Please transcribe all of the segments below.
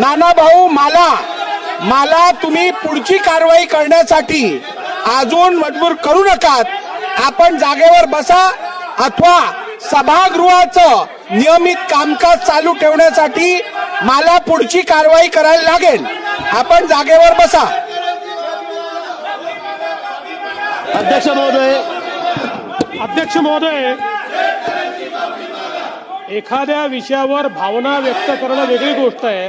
नाना भाऊ मला. मला तुम्ही पुढची कारवाई करण्यासाठी अजून मजबूर करू नकात. आपण जागेवर बसा अथवा सभागृहाचं नियमित कामकाज चालू ठेवण्यासाठी मला पुढची कारवाई करायला लागेल. आपण जागेवर बसा. अध्यक्ष महोदय अध्यक्ष महोदय एखाद्या विषयावर भावना व्यक्त करणं वेगळी गोष्ट आहे.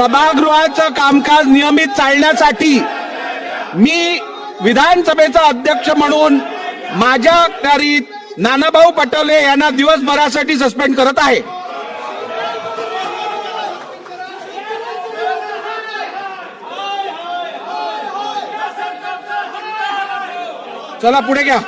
सभागृहाचं कामकाज नियमित चालण्यासाठी मी विधानसभेचा अध्यक्ष म्हणून माझ्या अखत्यारीत नानाभाऊ पटोले यांना दिवसभरासाठी सस्पेंड करत आहे. चला पुढे घ्या.